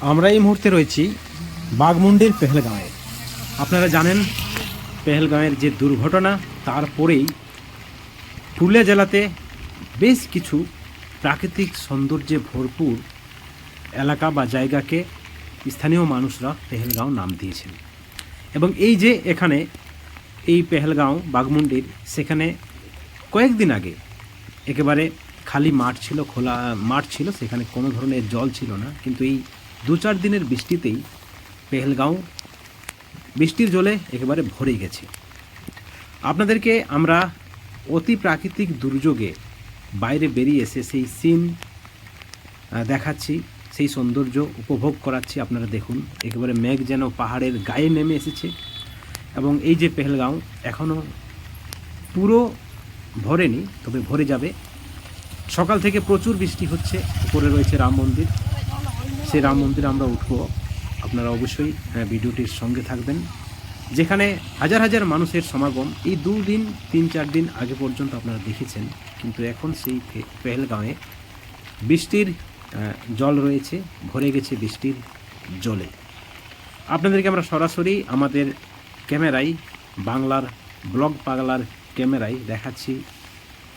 আমরা এই মুহূর্তে রয়েছি বাগমুন্ডির পেহেলগাঁয়ে আপনারা জানেন পেহেলগাঁয়ের যে দুর্ঘটনা তারপরেই পুরুলিয়া জেলাতে বেশ কিছু প্রাকৃতিক সৌন্দর্যে ভরপুর এলাকা বা জায়গাকে স্থানীয় মানুষরা পেহেলগাঁও নাম দিয়েছেন। এবং এই যে এখানে এই পেহেলগাঁও, বাঘমুন্ডির, সেখানে কয়েকদিন আগে একেবারে খালি মাঠ ছিল, খোলা মাঠ ছিল, সেখানে কোনো ধরনের জল ছিল না। কিন্তু এই দু চার দিনের বৃষ্টিতেই পেহেলগাঁও বৃষ্টির জলে একেবারে ভরে গেছে। আপনাদেরকে আমরা অতি প্রাকৃতিক দুর্যোগে বাইরে বেরিয়ে এসে সেই সিন দেখাচ্ছি, সেই সৌন্দর্য উপভোগ করাচ্ছি। আপনারা দেখুন, একেবারে মেঘ যেন পাহাড়ের গায়ে নেমে এসেছে এবং এই যে পেহেলগাঁও এখনও পুরো ভরেনি, তবে ভরে যাবে। সকাল থেকে প্রচুর বৃষ্টি হচ্ছে, উপরে রয়েছে রাম মন্দির। সেই রাম মন্দিরে আমরা উঠব। আপনারা অবশ্যই আহ, ভিডিওটির সঙ্গে থাকবেন। যেখানে হাজার হাজার মানুষের সমাগম এই দুদিন তিন চার দিন আগে পর্যন্ত আপনারা দেখেছেন। কিন্তু এখন সেই পে- পেহেলগাঁয়ে বৃষ্টির জল রয়েছে ভরে গেছে বৃষ্টির জলে। আপনাদেরকে আমরা সরাসরি আমাদের ক্যামেরায় বাংলার ব্লগ পাগলার ক্যামেরায় দেখাচ্ছি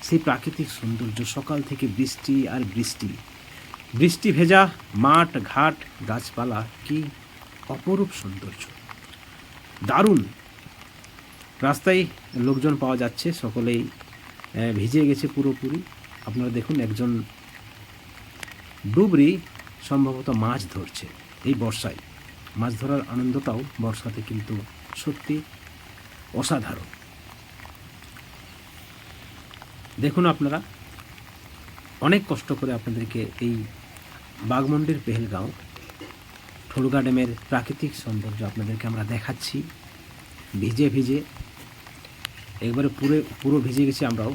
সেই প্রাকৃতিক সৌন্দর্য। সকাল থেকে বৃষ্টি আর বৃষ্টি। বৃষ্টি ভেজা মাঠ ঘাট গাছপালা কি অপরূপ সৌন্দর্য। দারুণ। রাস্তায় লোকজন পাওয়া যাচ্ছে, সকলেই ভিজে গেছে পুরোপুরি। আপনারা দেখুন একজন ডুবরি সম্ভবত মাছ ধরছে এই বর্ষায়। মাছ ধরার আনন্দটাও বর্ষাতে কিন্তু সত্যি অসাধারণ। দেখুন আপনারা, অনেক কষ্ট করে আপনাদেরকে এই বাগমন্ডির পেহেলগাঁও ঠোরগা ড্যামের প্রাকৃতিক সৌন্দর্য আপনাদেরকে আমরা দেখাচ্ছি। ভিজে ভিজে। একবারে পুরো পুরো ভিজে গেছি আমরাও।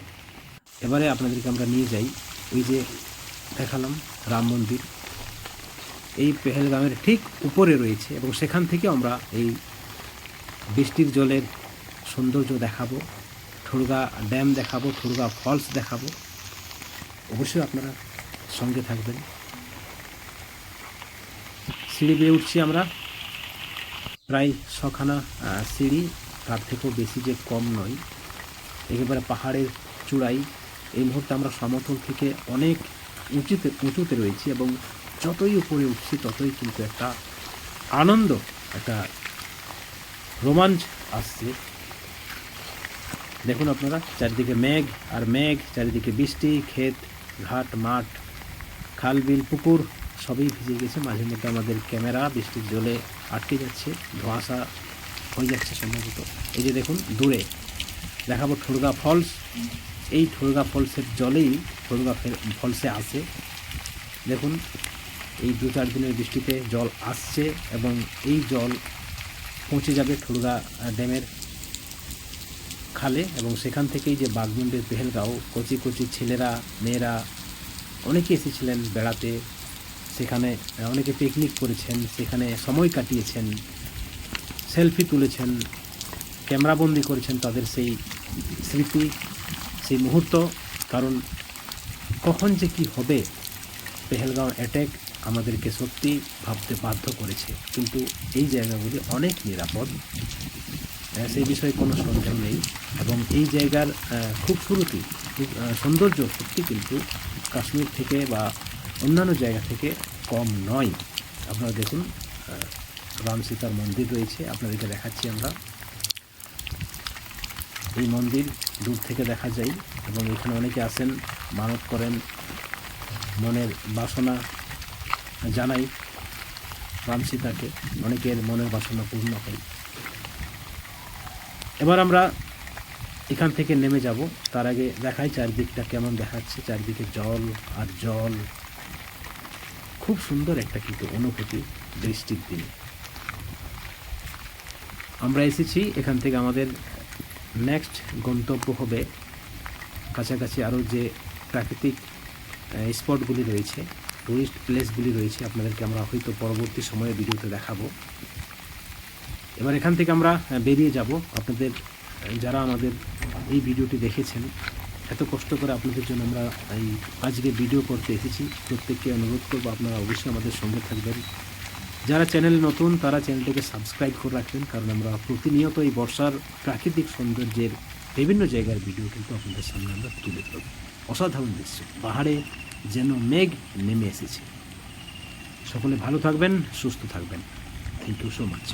এবারে আপনাদেরকে আমরা নিয়ে যাই। ওই যে দেখালাম রাম মন্দির। এই পেহেলগামের ঠিক উপরে রয়েছে এবং সেখান থেকে আমরা এই বৃষ্টির জলের সৌন্দর্য দেখাবো ঠুরগা ড্যাম দেখাবো ঠুরগা ফলস দেখাবো। অবশ্যই আপনারা সঙ্গে থাকবেন। সিঁড়ি বেয়ে উঠছি আমরা। প্রায় ছখানা সিঁড়ি, তার থেকেও বেশি যে কম নয়। একেবারে পাহাড়ের চূড়াই। এই মুহূর্তে আমরা সমতল থেকে অনেক উঁচুতে উঁচুতে রয়েছি এবং যতই উপরে উঠছি, ততই কিন্তু একটা আনন্দ, একটা রোমাঞ্চ আসছে। দেখুন আপনারা, চারিদিকে মেঘ আর মেঘ, চারিদিকে বৃষ্টি, ক্ষেত, ঘাট, মাঠ, খাল, বিল, পুকুর সবই ভিজে গেছে। মাঝে মধ্যে আমাদের ক্যামেরা, বৃষ্টির জলে আটকে যাচ্ছে, ধোঁয়াশা হয়ে যাচ্ছে সম্ভবত। এই যে দেখুন, দূরে। দেখাবো ঠুরগা ফলস। এই ঠুরগা ফলসের জলেই ঠুরগা ফলসে আসে দেখুন, এই দু চার দিনের বৃষ্টিতে জল আসছে এবং এই জল পৌঁছে যাবে ঠুরগা ড্যামের খালে এবং সেখান থেকেই যে বাগমুন্ডের পেহেলগাঁও, কচি কচি ছেলেরা, মেয়েরা অনেকে এসেছিলেন বেড়াতে। সেখানে অনেকে পিকনিক করেছেন সেখানে সময় কাটিয়েছেন সেলফি তুলেছেন ক্যামেরাবন্দি করেছেন তাদের সেই স্মৃতি সেই মুহূর্ত। কারণ কখন যে কি হবে পেহেলগাঁও অ্যাট্যাক আমাদেরকে সত্যি ভাবতে বাধ্য করেছে। কিন্তু এই জায়গাগুলি অনেক নিরাপদ। সেই বিষয়ে কোনো সন্দেহ নেই। এবং এই জায়গার খুব আহ, সৌন্দর্য সত্যি কিন্তু কাশ্মীর থেকে বা অন্যান্য জায়গা থেকে কম নয়। আপনারা দেখুন রাম সীতার মন্দির রয়েছে, আপনাদেরকে দেখাচ্ছি আমরা। এই মন্দির দূর থেকে দেখা যায় এবং এখানে অনেকে আসেন, মানত করেন, মনের বাসনা জানাই রাম সীতাকে, অনেকের মনের বাসনা পূর্ণ হয়। এবার আমরা এখান থেকে নেমে যাব। তার আগে দেখাই চারদিকটা কেমন দেখাচ্ছে, চারদিকে জল আর জল। খুব সুন্দর একটা কিন্তু অনুভূতি বৃষ্টির দিনে। আমরা এসেছি এখান থেকে আমাদের নেক্সট গন্তব্য হবে কাছাকাছি আরও যে প্রাকৃতিক স্পটগুলি রয়েছে টুরিস্ট প্লেসগুলি রয়েছে, আপনাদেরকে আমরা হয়তো পরবর্তী সময়ে ভিডিওতে দেখাবো। এবার এখান থেকে আমরা বেরিয়ে যাব। আপনাদের যারা আমাদের এই ভিডিওটি দেখেছেন এত কষ্ট করে আপনাদের জন্য আমরা এই আজকে ভিডিও করতে এসেছি। প্রত্যেককে অনুরোধ করব আপনারা অবশ্যই আমাদের সঙ্গে থাকবেন। যারা চ্যানেল নতুন, তারা চ্যানেলটিকে সাবস্ক্রাইব করে রাখবেন, কারণ আমরা প্রতিনিয়ত এই বর্ষার প্রাকৃতিক সৌন্দর্যের বিভিন্ন জায়গার ভিডিও কিন্তু আপনাদের সামনে আমরা তুলে ধরব। অসাধারণ দৃশ্য, পাহাড়ে যেন মেঘ নেমে এসেছে। সকলে ভালো থাকবেন, সুস্থ থাকবেন। Thank you so much